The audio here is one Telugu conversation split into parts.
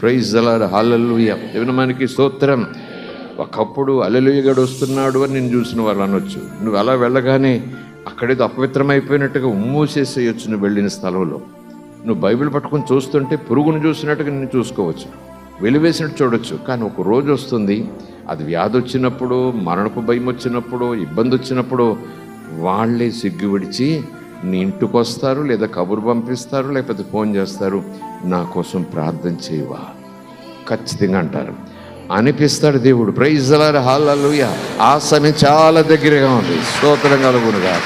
ప్రైజ్ అలార్ హాలల్లుయ మనకి స్తోత్రం. ఒకప్పుడు అలలుయగడు వస్తున్నాడు అని నేను చూసిన వాళ్ళు అనొచ్చు. నువ్వు అలా వెళ్ళగానే అక్కడేదో అపవిత్రమైపోయినట్టుగా ఉమ్మూసేసేయచ్చు నువ్వు వెళ్ళిన స్థలంలో. నువ్వు బైబిల్ పట్టుకొని చూస్తుంటే పురుగును చూసినట్టుగా నేను చూసుకోవచ్చు. వెలివేసినట్టు చూడొచ్చు. కానీ ఒక రోజు వస్తుంది అది వ్యాధి వచ్చినప్పుడు మరణపు భయం వచ్చినప్పుడు ఇబ్బంది వచ్చినప్పుడు వాళ్ళే సిగ్గు విడిచి నీ ఇంటికి వస్తారు లేదా కబురు పంపిస్తారు లేకపోతే ఫోన్ చేస్తారు నా కోసం ప్రార్థన చేయవా? ఖచ్చితంగా అంటారు. అనిపిస్తాడు దేవుడు. ప్రైజ్ హాలూయ ఆ సమయం చాలా దగ్గరగా ఉంది. స్తోత్రం కలుగునుగా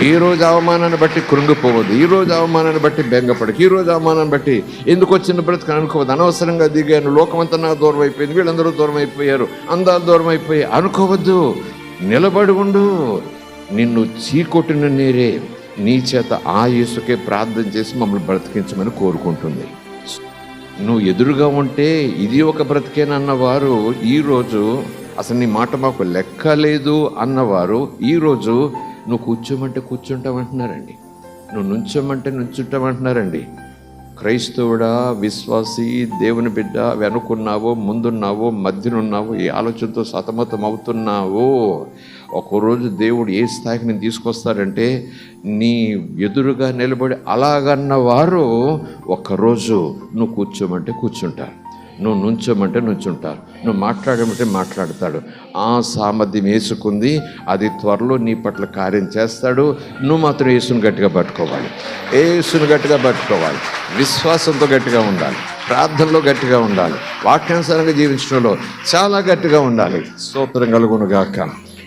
ఈ రోజు అవమానాన్ని బట్టి కృంగిపోవద్దు. ఈ రోజు అవమానాన్ని బట్టి బెంగపడకు. ఈ రోజు అవమానాన్ని బట్టి ఎందుకు వచ్చిన బ్రతుకు అనుకోవద్దు. అనవసరంగా దిగాను. లోకమంతా నాకు దూరం అయిపోయింది. వీళ్ళందరూ దూరం అయిపోయారు. అందాలు దూరం అయిపోయి అనుకోవద్దు. నిలబడి ఉండు. నిన్ను చీకొట్టిన నీరే నీ చేత ఆ యేసుకే ప్రార్థన చేసి మమ్మల్ని బ్రతికించమని కోరుకుంటుంది. నువ్వు ఎదురుగా ఉంటే ఇది ఒక బ్రతికేనన్న వారు ఈరోజు అసలు నీ మాట మాకు లెక్క లేదు అన్నవారు ఈరోజు నువ్వు కూర్చోమంటే కూర్చుంటామంటున్నారండి. నువ్వు నుంచోమంటే నుంచుంటామంటున్నారండి. క్రైస్తవుడా విశ్వాసి దేవుని బిడ్డ వెనుకున్నావో ముందున్నావో మధ్యనున్నావో ఈ ఆలోచనతో సతమతం అవుతున్నావో ఒకరోజు దేవుడు ఏ స్థాయికి నేను తీసుకొస్తాడంటే నీ ఎదురుగా నిలబడి అలాగన్న వారు ఒక్కరోజు నువ్వు కూర్చోమంటే కూర్చుంటారు. నువ్వు నుంచోమంటే నుంచుంటారు. నువ్వు మాట్లాడమంటే మాట్లాడతాడు. ఆ సామర్థ్యం వేసుకుంది అది త్వరలో నీ పట్ల కార్యం చేస్తాడు. నువ్వు మాత్రం యేసును గట్టిగా పట్టుకోవాలి. యేసును గట్టిగా పట్టుకోవాలి. విశ్వాసంతో గట్టిగా ఉండాలి. ప్రార్థనలో గట్టిగా ఉండాలి. వాక్యానుసారంగా జీవించడంలో చాలా గట్టిగా ఉండాలి. స్తోత్రం